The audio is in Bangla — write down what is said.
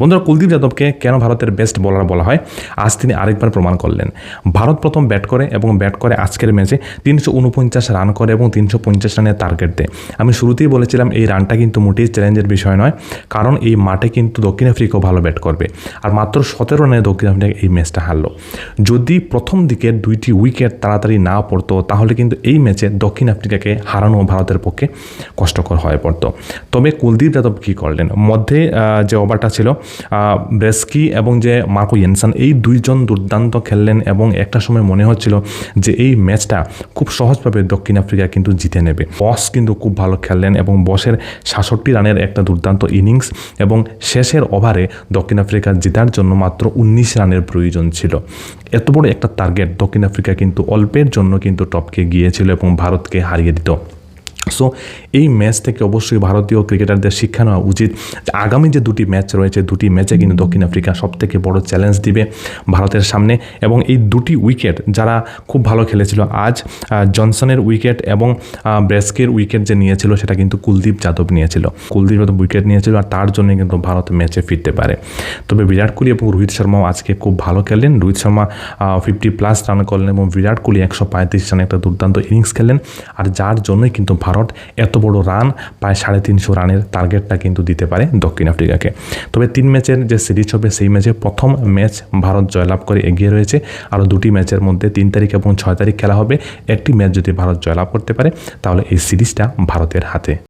বন্ধুরা কুলদীপ যাদবকে কেন ভারতের বেস্ট বোলার বলা হয়? আজ তিনি আরেকবার প্রমাণ করলেন। ভারত প্রথম ব্যাট করে এবং ব্যাট করে আজকের ম্যাচে তিনশো উনপঞ্চাশ রান করে এবং তিনশো পঞ্চাশ রানের টার্গেট দেয়। আমি শুরুতেই বলেছিলাম, এই রানটা কিন্তু মোটেই চ্যালেঞ্জের বিষয় নয়, কারণ এই মাঠে কিন্তু দক্ষিণ আফ্রিকাও ভালো ব্যাট করবে। আর মাত্র সতেরো রানে দক্ষিণ আফ্রিকা এই ম্যাচটা হারলো। যদি প্রথম দিকের দুইটি উইকেট তাড়াতাড়ি না পড়তো, তাহলে কিন্তু এই ম্যাচে দক্ষিণ আফ্রিকাকে হারানো ভারতের পক্ষে কষ্টকর হয়ে পড়তো। তবে কুলদীপ যাদব কী করলেন? মধ্যে যে ওভারটা ছিল ব্রেস্কি এবং যে মার্কো ইয়েনসান, এই দুইজন দুর্দান্ত খেললেন এবং একটা সময় মনে হচ্ছিল যে এই ম্যাচটা খুব সহজভাবে দক্ষিণ আফ্রিকা কিন্তু জিতে নেবে। বস কিন্তু খুব ভালো খেললেন এবং বসের সাতষট্টি রানের একটা দুর্দান্ত ইনিংস এবং শেষের ওভারে দক্ষিণ আফ্রিকা জেতার জন্য মাত্র উনিশ রানের প্রয়োজন ছিল। এত বড় একটা টার্গেট দক্ষিণ আফ্রিকা কিন্তু অল্পের জন্য কিন্তু টপকে গিয়েছিল এবং ভারতকে হারিয়ে দিত। সো এই ম্যাচ থেকে অবশ্যই ভারতীয় ক্রিকেটারদের শিক্ষা নেওয়া উচিত। যে আগামী যে দুটি ম্যাচ রয়েছে দুটি ম্যাচে কিন্তু দক্ষিণ আফ্রিকা সব থেকে বড় চ্যালেঞ্জ দিবে ভারতের সামনে এবং এই দুটি উইকেট যারা খুব ভালো খেলেছিল আজ জনসনের উইকেট এবং ব্রেস্কের উইকেট যে নিয়েছিল সেটা কিন্তু কুলদীপ যাদব নিয়েছিল। কুলদীপ যাদব উইকেট নিয়েছিল আর তার জন্য কিন্তু ভারত ম্যাচে ফিরতে পারে। তবে বিরাট কোহলি এবং রোহিত শর্মাও আজকে খুব ভালো খেললেন Rohit Sharma fifty plus run করলেন এবং বিরাট কোহলি একশো পঁয়ত্রিশ রানে একটা দুর্দান্ত ইনিংস খেললেন আর যার জন্যই কিন্তু ভারত এত বড় রান, প্রায় সাড়ে তিনশো রানের টার্গেটটা কিন্তু দিতে পারে দক্ষিণ আফ্রিকাকে। তবে তিন ম্যাচের যে সিরিজ হবে, সেই ম্যাচে প্রথম ম্যাচ ভারত জয়লাভ করে এগিয়ে রয়েছে। আরও দুটি ম্যাচের মধ্যে তিন তারিখ এবং ছয় তারিখ খেলা হবে। একটি ম্যাচ যদি ভারত জয়লাভ করতে পারে, তাহলে এই সিরিজটা ভারতের হাতে।